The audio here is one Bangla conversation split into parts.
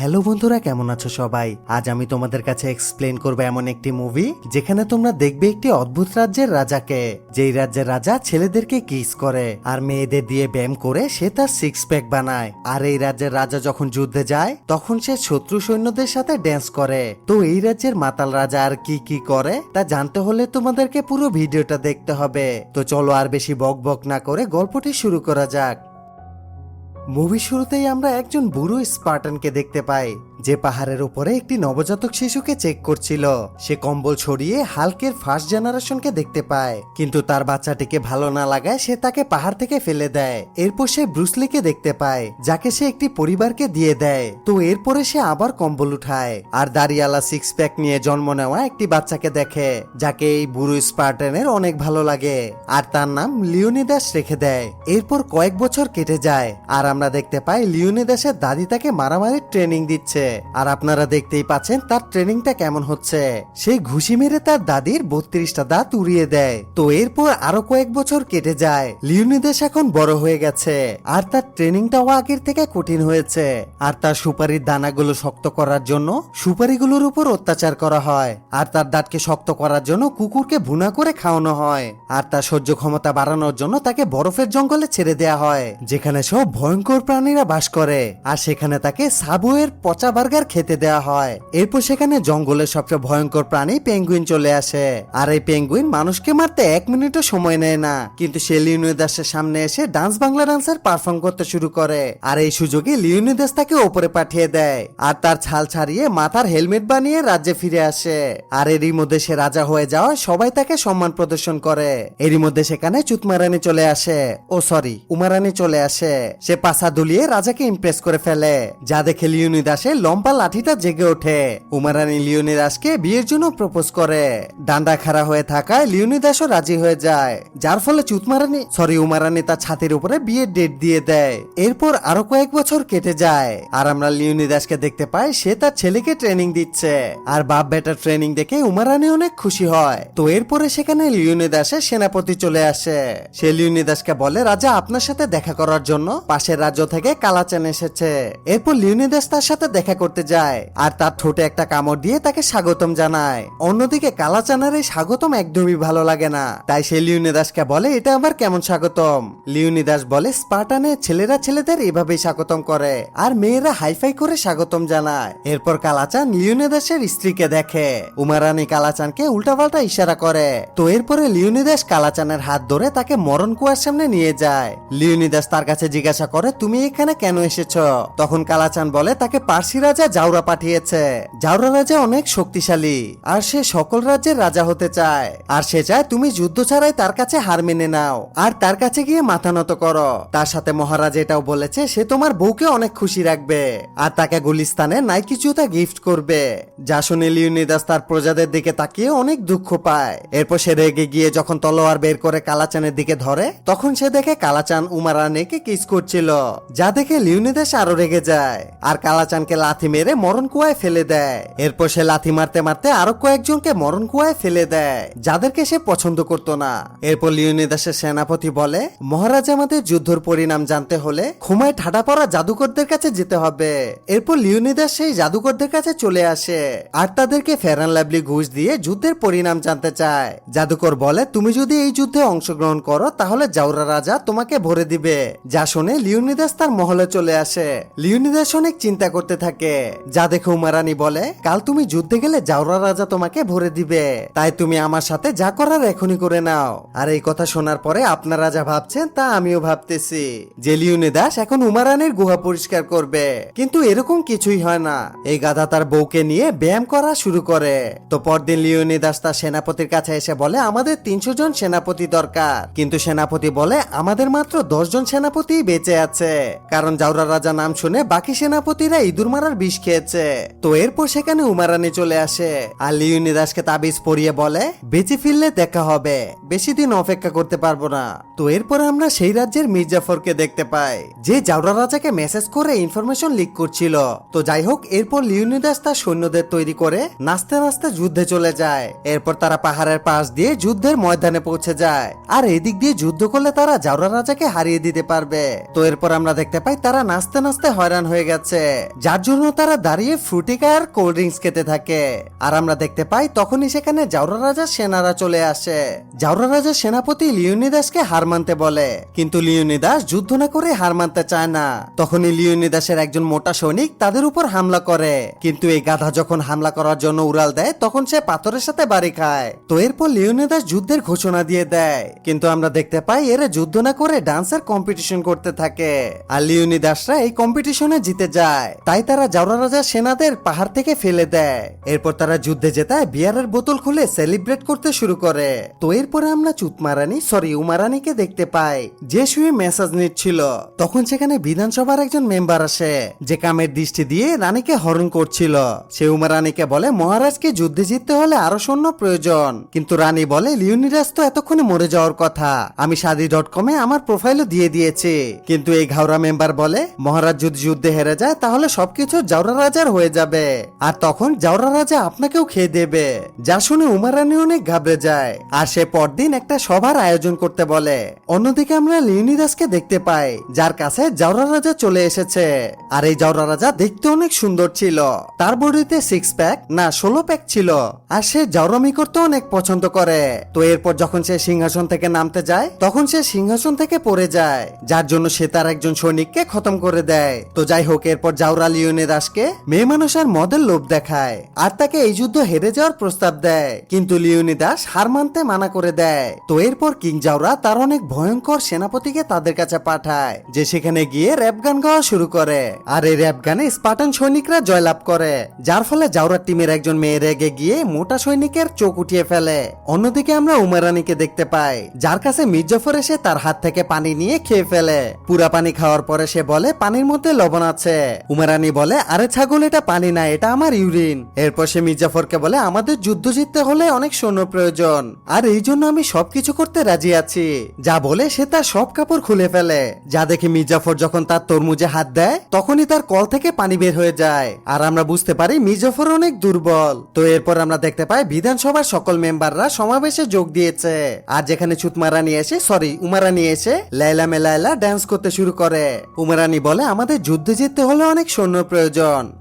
হ্যালো বন্ধুরা, কেমন আছো সবাই? আজ আমি তোমাদের কাছে এক্সপ্লেন করব এমন একটি মুভি যেখানে তোমরা দেখবে একটি অদ্ভুত রাজ্যের রাজাকে। যেই রাজ্যের রাজা ছেলেদেরকে কিস করে আর মেয়েদের দিয়ে ব্যায়াম করে সে তার সিক্স প্যাক বানায়। আর এই রাজ্যের রাজা যখন যুদ্ধে যায়, তখন সে শত্রু সৈন্যদের সাথে ড্যান্স করে। তো এই রাজ্যের মাতাল রাজা আর কি কি করে, তা জানতে হলে তোমাদেরকে পুরো ভিডিওটা দেখতে হবে। তো চলো আর বেশি বক বক না করে গল্পটি শুরু করা যাক। মুভি শুরুতেই আমরা একজন বুড়ো স্পার্টানকে দেখতে পাই। যে পাহাড়ের উপরে একটি নবজাতক শিশুকে চেক করছিল, সে কম্বল ছড়িয়ে হালকের ফার্স্ট জেনারেশনকে দেখতে পায়। কিন্তু তার বাচ্চাটিকে ভালো না লাগায় সে তাকে পাহাড় থেকে ফেলে দেয়। এরপর সে ব্রুসলিকে দেখতে পায়, যাকে সে একটি পরিবারকে দিয়ে দেয়। তো এরপরে সে আবার কম্বল উঠায়, আর দাঁড়িয়ালা সিক্স প্যাক নিয়ে জন্ম নেওয়া একটি বাচ্চাকে দেখে, যাকে এই বুড়ো স্পার্টানের অনেক ভালো লাগে। আর তার নাম লিওনিদাস রেখে দেয়। এরপর কয়েক বছর কেটে যায়, আর আমরা দেখতে পাই লিওনিদাসের দাদি তাকে মারামারির ট্রেনিং দিচ্ছে। আর আপনারা দেখতেই পাচ্ছেন তার ট্রেনিংটা কেমন হচ্ছে। সেই ঘুষি মেরে তার দাদির বত্রিশটা দাঁত উড়িয়ে দেয়। তো এরপর আরও কয়েক বছর কেটে যায়। লিওনিদাস এখন বড় হয়ে গেছে। আর তার ট্রেনিংটাও আগের থেকে কঠিন হয়েছে। আর তার সুপারির দানাগুলো শক্ত করার জন্য সুপারিগুলোর উপর অত্যাচার করা হয়। আর তার দাঁতকে শক্ত করার জন্য কুকুরকে ভুনা করে খাওয়ানো হয়। আর তার সহ্য ক্ষমতা বাড়ানোর জন্য তাকে বরফের জঙ্গলে ছেড়ে দেয়া হয়। যেখানে সব ভয়ঙ্কর প্রাণীরা বাস করে। আর সেখানে তাকে সাবুয়ের পচা বার্গার খেতে দেয়া হয়। এরপর সেখানে জঙ্গলের সবচেয়ে ভয়ঙ্কর প্রাণী পেঙ্গুইন চলে আসে। আর এই পেঙ্গুইন মানুষকে মারতে এক মিনিটও সময় নেয় না। কিন্তু সে লিওনিদাসের সামনে এসে ডান্স বাংলা ডান্সার পারফর্ম করতে শুরু করে। আর এই সুযোগে লিওনিদাস তাকে ওপরে পাঠিয়ে দেয়। আর তার ছাল ছাড়িয়ে মাথার হেলমেট বানিয়ে রাজ্যে ফিরে আসে। আর এরই মধ্যে সে রাজা হয়ে যাওয়া সবাই তাকে সম্মান প্রদর্শন করে। এরই মধ্যে সেখানে চুতমারানি চলে আসে। ও সরি, উমারানি চলে আসে। সে পাশা দুলিয়ে রাজাকে ইমপ্রেস করে ফেলে। যা দেখে লিওনিদাসের লম্বা লাঠিটা জেগে ওঠে। উমারানি লিওনিদাসকে বিয়ের জন্য প্রপোজ করে। ডান্ডা খাড়া হয়ে থাকায় লিওনিদাসও রাজি হয়ে যায়, যার ফলে চুতমারানি সরি উমারানি তার ছাতির উপরে বিয়ের ডেট দিয়ে দেয়। এরপর আরও কয়েক বছর কেটে যায়, আর আমরা লিওনিদাসকে দেখতে পাই সে তার ছেলেকে ট্রেনিং দিচ্ছে। আর বাপ বেটার ট্রেনিং দেখে উমারানি অনেক খুশি হয়। তো এরপরে সেখানে লিওনিদাসের সেনাপতি চলে আসে। সে লিওনিদাসকে বলে, রাজা, আপনার সাথে দেখা করার জন্য পাশের রাজ্য থেকে কালাচান এসেছে। এরপর লিওনিদাস তার সাথে দেখা করতে যায় আর তার ঠোঁটে একটা কামড় দিয়ে তাকে স্বাগতম জানায়। অন্যদিকে কালাচানের এই স্বাগতম একদমই ভালো লাগে না। তাই সে লিওনিদাসকে বলে, এটা আবার কেমন স্বাগতম? লিওনিদাস বলে, স্পার্টানে ছেলেরা ছেলেদের এভাবেই স্বাগতম করে আর মেয়েরা হাইফাই করে স্বাগতম জানায়। এরপর কালাচান লিওনিদাসের স্ত্রীকে দেখে। উমারানি কালাচানকে উল্টাপাল্টা ইশারা করে। তো এরপরে লিওনিদাস কালাচানের হাত ধরে তাকে মরণ কুয়ার সামনে নিয়ে যায়। লিওনিদাস তার কাছে জিজ্ঞাসা করে, তুমি এখানে কেন এসেছ? তখন কালাচান বলে, তাকে পার্সি রাজা জাউরা পাঠিয়েছে। জাউরা রাজা অনেক শক্তিশালী, আর সে সকল রাজ্যের রাজা হতে চায়। আর সে চায় তুমি যুদ্ধ ছাড়াই তার কাছে হার মেনে নাও, আর তার কাছে গিয়ে মাথা নত করো। তার সাথে মহারাজ এটাও বলেছে, সে তোমার বউকে অনেক খুশি রাখবে, আর তাকে গুলিস্তানে নাইকি জুতা গিফট করবে। যা শুনে লিওনিদাস তার প্রজাদের দিকে তাকিয়ে অনেক দুঃখ পায়। এরপর সে রেগে গিয়ে যখন তলোয়ার বের করে কালাচানের দিকে ধরে, তখন সে দেখে কালাচান উমারানিকে কিস করছিল, যা দেখে লিওনিদাস আরও রেগে যায়। আর কালাচানকে লাথি মেরে মরণ কুয়ায় ফেলে দেয়। এরপর সে লাথি মারতে মারতে আরও কয়েকজনকে মরণ কুয়ায় ফেলে দেয়, যাদেরকে সে পছন্দ করতো না। এরপর লিওনিদাসের সেনাপতি বলে, মহারাজ, আমাদের যুদ্ধর পরিণাম জানতে হলে খুমায় ঠাডা পড়া জাদুকরদের কাছে যেতে হবে। এরপর লিওনিদাস সেই জাদুকরদের কাছে চলে আসে, আর তাদেরকে ফেরান লাভলি ঘুষ দিয়ে যুদ্ধের পরিণাম জানতে চায়। জাদুকর বলে, তুমি যদি এই যুদ্ধে অংশগ্রহণ করো, তাহলে জাউরা রাজা তোমাকে ভরে দিবে। যা শুনে লিওনিদাস তার মহলে চলে আসে। লিওনিদাস অনেক চিন্তা করতে থাকে যা দেখে উমারানি বলে, কাল তুমি যুদ্ধে গেলে জাউরা রাজা তোমাকে ভরে দিবে। তাই তুমি আমার সাথে যা করার এখনই করে নাও। আর এই কথা শোনার পরে আপনারা যা ভাবছেন, তা আমিও ভাবতেছি। যে লিওনিদাস এখন উমারানির গুহা পরিষ্কার করবে। কিন্তু এরকম কিছুই হয় না। এই গাধা তার বউকে নিয়ে ব্যায়াম করা শুরু করে। তো পরদিন লিওনি দাস তার সেনাপতির কাছে এসে বলে, আমাদের তিনশো জন সেনাপতি দরকার। কিন্তু সেনাপতি বলে, আমাদের মাত্র দশ জন সেনাপতি বেঁচে আছে। কারণ জাউরা রাজা নাম শুনে বাকি সেনাপতিরা ইঁদুর মারার বিষ খেয়েছে। তো এরপর সেখানে উমারানি চলে আসে। আর লিওনিদাসকে তাবিজ পরিয়ে বলে, বেঁচে ফিরলে দেখা হবে। বেশি দিন অপেক্ষা করতে পারব না। তো এরপর আমরা সেই রাজ্যের মির্জাফরকে দেখতে পাই, যে জাউরা রাজাকে মেসেজ করে ইনফরমেশন লিক করছিল। তো যাই হোক, এরপর লিওনিদাস তার সৈন্যদের তৈরি করে নাচতে নাচতে যুদ্ধে চলে যায়। এরপর তারা পাহাড়ের পাশ দিয়ে যুদ্ধের ময়দানে পৌঁছে যায়। আর এদিক দিয়ে যুদ্ধ করলে তারা জাউরা রাজাকে হারিয়ে দিতে পারবে। তো এরপর আমরা দেখতে পাই, তারা নাচতে নাচতে হয়রান হয়ে গেছে। যার জন্য জন্য তারা দাঁড়িয়ে ফ্রুটিকা আর কোল্ড ড্রিঙ্কস খেতে থাকে। আর আমরা দেখতে পাই তখনই সেখানে জাউরা রাজার সেনারা চলে আসে। জাউরা রাজার সেনাপতি লিওনিদাসকে হার মানতে বলে। কিন্তু লিওনিদাস যুদ্ধ না করে হার মানতে চায় না। তখনই লিওনিদাসের একজন মোটা সৈনিক তাদের উপর হামলা করে। কিন্তু এই গাধা যখন হামলা করার জন্য উড়াল দেয়, তখন সে পাথরের সাথে বাড়ি খায়। তো এরপর লিওনিদাস যুদ্ধের ঘোষণা দিয়ে দেয়। কিন্তু আমরা দেখতে পাই এরা যুদ্ধ না করে ডান্সের কম্পিটিশন করতে থাকে। আর লিওনিদাসরা এই কম্পিটিশনে জিতে যায়। তাই তারা জাউরা রাজার সেনাদের পাহাড় থেকে ফেলে দেয়। এরপর তারা যুদ্ধে জেতায় বিয়ারের বোতল খুলে সেলিব্রেট করতে শুরু করে। তো এরপরে আমরা চুতমারানি, সরি, উমারানিকে দেখতে পাই, যে শুয়ে মেসেজ নিচ্ছিল। তখন সেখানে বিধানসভার একজন মেম্বার আসে, যে কামের দৃষ্টি দিয়ে রানীকে হরণ করছিল। সে উমারানিকে বলে, মহারাজকে যুদ্ধে জিততে হলে আরও সৈন্য প্রয়োজন। কিন্তু রানী বলে, লিওনিরাজ তো এতক্ষণে মরে যাওয়ার কথা। আমি সাদি ডট কমে আমার প্রোফাইলও দিয়ে দিয়েছি। কিন্তু এই ঘাওড়া মেম্বার বলে, মহারাজ যদি যুদ্ধে হেরে যায়, তাহলে সবকিছু জাউরা রাজার হয়ে যাবে। আর তখন জাউরা রাজা আপনাকেও খেয়ে দেবে। যা শুনে উমারানি অনেক ঘাবড়ে যায়। আর সে পরদিন একটা সভার আয়োজন করতে বলে। অন্যদিকে আমরা লিওনিদাসকে দেখতে পাই, যার কাছে জাউরা রাজা চলে এসেছে। আর এই জাউরা রাজা দেখতে অনেক সুন্দর ছিল। তার বডিতে সিক্স প্যাক না, ষোলো প্যাক ছিল। আর সে জাউরামি করতে অনেক পছন্দ করে। তো এরপর যখন সে সিংহাসন থেকে নামতে যায়, তখন সে সিংহাসন থেকে পড়ে যায়। যার জন্য সে তার একজন সৈনিককে খতম করে দেয়। তো যাই হোক, এরপর জাউরা লিওনে দাসকে মেয়ে মানুষ আর মদের লোভ দেখায় আর তাকে এই যুদ্ধ হেরে যাওয়ার প্রস্তাব দেয়। কিন্তু লিওনি দাস হার মানতে মানা করে দেয়। তো এরপর কিং জাউরা তার অনেক ভয়ঙ্কর সেনাপতিকে তাদের কাছে পাঠায়, যে সেখানে গিয়ে র্যাপ গান গাওয়া শুরু করে। আর এই র্যাপ গানে স্পার্টান সৈনিকরা জয়লাভ করে, যার ফলে জাউরার টিমের একজন মেয়ে রেগে গিয়ে মোটা সৈনিকের চোখ উঠিয়ে ফেলে। অন্যদিকে আমরা উমারানিকে দেখতে পাই, যার কাছে মির্জাফর এসে তার হাত থেকে পানি নিয়ে খেয়ে ফেলে। পুরা পানি খাওয়ার পরে সে বলে, পানির মধ্যে লবণ আছে। উমারানি বলে আরে ছাগল, এটা পানি না, এটা আমার ইউরিন। এরপর সে মির্জাফরকে বলে, আমাদের যুদ্ধ জিততে হলে অনেক সৈন্য প্রয়োজন। আর এই জন্য আমি সবকিছু করতে রাজি আছি। যা বলে সে তার সব কাপড় খুলে ফেলে। যা দেখে মির্জাফর যখন তার তরমুজে হাত দেয়, তখনই তার কল থেকে পানি বের হয়ে যায়। আর আমরা বুঝতে পারি, মির্জাফর অনেক দুর্বল। তো এরপর আমরা দেখতে পাই, বিধানসভার সকল মেম্বাররা সমাবেশে যোগ দিয়েছে। আর যেখানে চুতমারানি এসে, সরি, উমারানি এসে লাইলা মেলাইলা ড্যান্স করতে শুরু করে। উমারানি বলে, আমাদের যুদ্ধে জিততে হলে অনেক সৈন্য প্রয়োজন।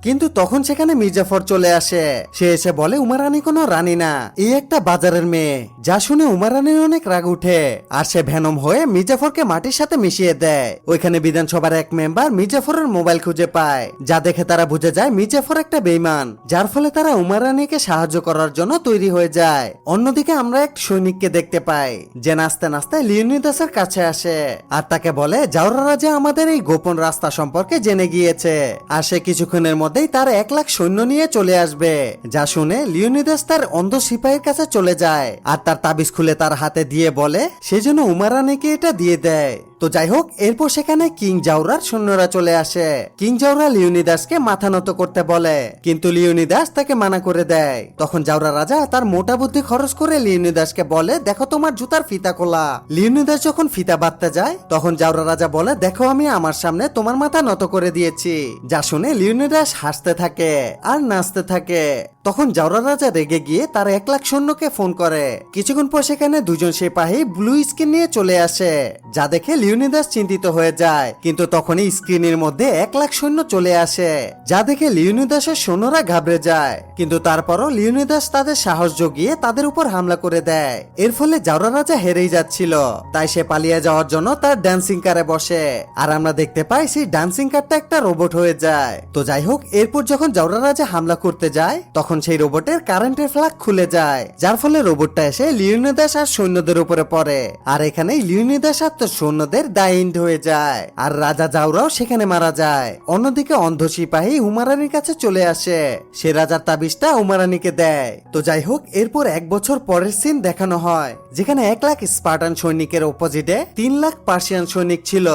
কিন্তু তখন সেখানে মির্জাফর চলে আসে। সে এসে বলে, উমারানি কোনো রানী না। এই একটা বাজারের মেয়ে। যা শুনে উমারানির অনেক রাগ উঠে। আর সে ভ্যানম হয়ে মির্জাফরকে মাটির সাথে মিশিয়ে দেয়। ওইখানে বিধানসভার এক মেম্বার মির্জাফরের মোবাইল খুঁজে পায়। যা দেখে তারা বুঝে যায়, মির্জাফর একটা বেইমান যার ফলে তারা উমারানিকে সাহায্য করার জন্য তৈরি হয়ে যায়। অন্যদিকে আমরা এক সৈনিককে দেখতে পাই, যে নাচতে নাচতে লিওনিদাসের কাছে আসে। আর তাকে বলে জাউরা রাজা আমাদের এই গোপন রাস্তা সম্পর্কে জেনে গিয়েছে। আর সে কিছুক্ষণের মধ্যেই তার এক লাখ সৈন্য নিয়ে চলে আসবে, যা শুনে লিওনিদাস তার অন্ধ সিপাহীর কাছে চলে যায় আর তার তাবিজ খুলে তার হাতে দিয়ে বলে সেজন্য উমারানিকে এটা দিয়ে দেয়। তো যাই হোক, এরপর সেখানে কিং জাউরার সৈন্যরা চলে আসে। কিং জাউরা লিওনিদাসকে মাথা নত করতে বলে, কিন্তু লিওনিদাস তাকে মানা করে দেয়। তখন জাউরা রাজা তার মোটা বুদ্ধি খরচ করে লিওনিদাসকে বলে, দেখো তোমার জুতার ফিতা খোলা লিওনিদাস যখন ফিতা বাঁধতে যায়, তখন জাউরা রাজা বলে, দেখো আমি আমার সামনে তোমার মাথা নত করে দিয়েছি। যা শুনে লিওনিদাস হাসতে থাকে আর নাচতে থাকে। তখন জাউরা রাজা রেগে গিয়ে তার এক লাখ সৈন্যকে ফোন করে। কিছুক্ষণ পর সেখানে দুজন সিপাহী ব্লু স্ক্রিন নিয়ে চলে আসে, যা দেখে লিওনিদাস চিন্তিত হয়ে যায়। কিন্তু তখনই স্ক্রিনের মধ্যে এক লাখ সৈন্য চলে আসে, যা দেখে লিওনিদাসের সৈন্যরা ঘাবড়ে যায়। কিন্তু তারপরও লিওনিদাস তাদের সাহস জগিয়ে তাদের উপর হামলা করে দেয়। এর ফলে জাউরা রাজা হেরেই যাচ্ছিল, তাই সে পালিয়ে যাওয়ার জন্য তার ডান্সিং কারে বসে। আর আমরা দেখতে পাই সেই ডান্সিং কারটা একটা রোবট হয়ে যায়। তো যাই হোক, এরপর যখন জাউরা রাজা হামলা করতে যায়, তখন সেই রোবটের কারেন্টের ফ্লাগ খুলে যায়, যার ফলে রোবটটা এসে লিওনিদাস আর সৈন্যদের উপরে পড়ে। আর এখানে লিওনিদাস আর তার সৈন্যদের দাইন্ড হয়ে যায়, আর রাজা জাউরাও সেখানে মারা যায়। অন্যদিকে অন্ধ সিপাহী উমারানির কাছে চলে আসে। সে রাজার তাবিজটা উমারানিকে দেয়। তো যাই হোক, এরপর এক বছর পরের সিন দেখানো হয়। যেখানে এক লাখ স্পার্টান সৈনিকের অপোজিটে তিন লাখ পার্সিয়ান সৈনিক ছিল,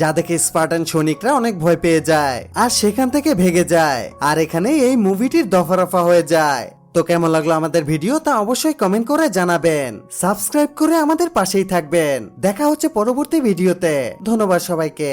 যা দেখে স্পার্টান সৈনিকরা অনেক ভয় পেয়ে যায় আর সেখান থেকে ভেগে যায়। আর এখানে এই মুভিটির দফারফা হয়ে যায়। তো কেমন লাগল আমাদের ভিডিও তা অবশ্যই কমেন্ট করে জানাবেন। সাবস্ক্রাইব করে আমাদের পাশেই থাকবেন। দেখা হচ্ছে পরবর্তী ভিডিওতে। ধন্যবাদ সবাইকে।